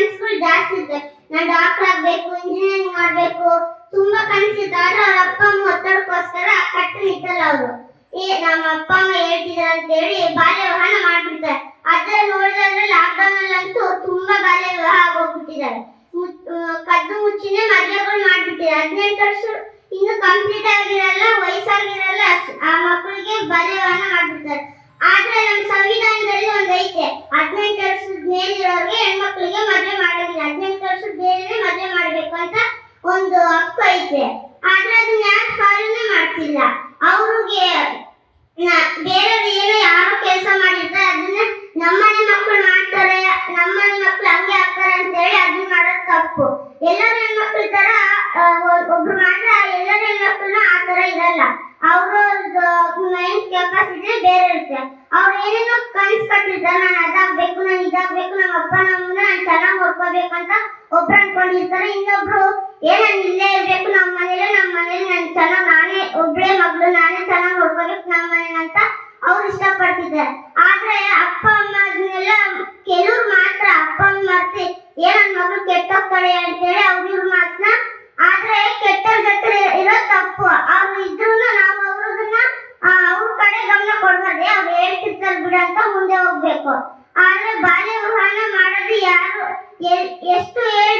ಕನಸುಗಳು ಜಾಸ್ತಿ ಇದೆ ನಾನು ಡಾಕ್ಟರ್ ಆಗ್ಬೇಕು ಇಂಜಿನಿಯರಿಂಗ್ ಮಾಡ್ಬೇಕು. ತುಂಬಾ ಕನಸಿದ್ದಾರೆ ಅವ್ರ ಅಪ್ಪ ಅಮ್ಮ ಒತ್ತಡಕ್ಕೋಸ್ಕರ ಕಟ್ಟು ನಿಂತಲ್ಲ ಅವರು. ಏ, ನಮ್ಮ ಅಪ್ಪ ಅಮ್ಮ ಹೇಳ್ತಿದಾರೆ ಅಂತ ಹೇಳಿ ಬಾಲ್ಯ ವಿವಾಹ ಮಾಡ್ಬಿಡ್ತಾರೆ. ಅದ್ರ ನೋಡಿದ್ರೆ ಲಾಕ್ಡೌನ್ ಅಲ್ಲಂತೂ ತುಂಬಾ ಬಾಲ್ಯ ವಿವಾಹ ಆಗೋಗ್ಬಿಟ್ಟಿದ್ದಾರೆ ಕದ್ದು ಮುಚ್ಚಿನೇ ಮದುವೆಗಳು ಮಾಡ್ಬಿಟ್ಟಿದ್ದಾರೆ ಹದಿನೆಂಟು ವರ್ಷ ಇನ್ನು ಕಂಪ್ಲೀಟ್ ಆಗಿರಲ್ಲ, ವಯಸ್ಸಾಗಿರಲ್ಲ, ಆ ಮಕ್ಕಳಿಗೆ ಬಾಲ್ಯ ವಿವಾಹ ಮಾಡ್ಬಿಡ್ತಾರೆ. ಆದ್ರೆ ನಮ್ಮ ಸಂವಿಧಾನದಲ್ಲಿ ಒಂದ್ ಒಂದು ಹಕ್ಕು ಐತೆ. ಆದ್ರೆ ಅದನ್ನ ಯಾಕೆ ಫಾಲೋನೇ ಮಾಡ್ತಿಲ್ಲ. ಅವ್ರಿಗೆ ಬೇರೆ ಏನೋ ಯಾರೋ ಕೆಲಸ ಮಾಡಿರ್ತಾರೆ, ಅದನ್ನ ನಮ್ಮನೆ ಮಕ್ಕಳು ಮಾಡ್ತಾರೆ, ನಮ್ಮನೆ ಮಕ್ಕಳು ಹಂಗೆ ಆಗ್ತಾರೆ ಅಂತ ಹೇಳಿ ಅದನ್ನ ಮಾಡೋದು ತಪ್ಪು. ಎಲ್ಲರ ಹೆಣ್ಮಕ್ಳ ತರ ಒಬ್ರು ಮಾತ್ರ ಎಲ್ಲರ ಹೆಣ್ಮಕ್ಳು ಆ ತರ ಇರಲ್ಲ. ಅವ್ರದ್ದು ಮೈಂಡ್ ಕೆಪಾಸಿಟಿ ಬೇರೆ ಇರುತ್ತೆ. ಅವ್ರು ಏನೇನೋ ಕನಸು ಕಟ್ಟಿರ್ತಾರೆ, ನಾನು ಅದಾಗ್ಬೇಕು, ನಾನು ಇದಾಗ್ಬೇಕು, ನಮ್ಮ ಅಪ್ಪ, ನಮ್ಮನ್ನ ನಾನು ಚೆನ್ನಾಗಿ ನೋಡ್ಕೋಬೇಕು ಅಂತ ಒಬ್ರು ಅನ್ಕೊಂಡಿರ್ತಾರೆ ಇನ್ನೊಬ್ರು ಏನ ನಾನು ಇಲ್ಲೇ ಇರ್ಬೇಕು ನಮ್ಮ ಮನೇಲಿ ನಮ್ಮ ಮನೇಲಿ ನಾನು ಚೆನ್ನಾಗಿ ನಾನೇ, ಒಬ್ಳೆ ಮಗಳು, ನಾನೇ ಚೆನ್ನಾಗಿ ನೋಡ್ಕೋಬೇಕು ನಮ್ಮ ಮನೇಲಿ ಅಂತ ಅವ್ರು ಇಷ್ಟಪಡ್ತಿದ್ದಾರೆ. ಆದ್ರೆ ಅಪ್ಪ, ಅಮ್ಮ ಅದನ್ನೆಲ್ಲ ಕೆಲವ್ರು ಮಾತ್ರ ಅಪ್ಪ, ಅಮ್ಮ ಮರ್ತಿ, ಏ ನನ್ನ ಮಗಳು ಕೆಟ್ಟೋಗ್ತಾಳೆ ಅಂತೇಳಿ ಅವ್ರ ಇವ್ರ ಮಾತನ್ನ ಆದ್ರೆ ಕೆಟ್ಟವ್ರ ಜೊತೆ ಇರೋ ತಪ್ಪು. ಅವ್ರು ಇದ್ರು ನಾವು ಅವ್ರದನ್ನ ಅವ್ರ ಕಡೆ ಗಮನ ಕೊಡ್ಬಾರ್ದೆ. ಅವ್ರು ಹೇಳ್ತಿರ್ತಾರೆ ಬಿಡ ಅಂತ ಮುಂದೆ ಹೋಗ್ಬೇಕು. ಆದ್ರೆ ಬಾಲ್ಯ ವಿವಾಹ ಮಾಡೋದು ಯಾರು ಎಷ್ಟು ಹೇಳಿದ್ರು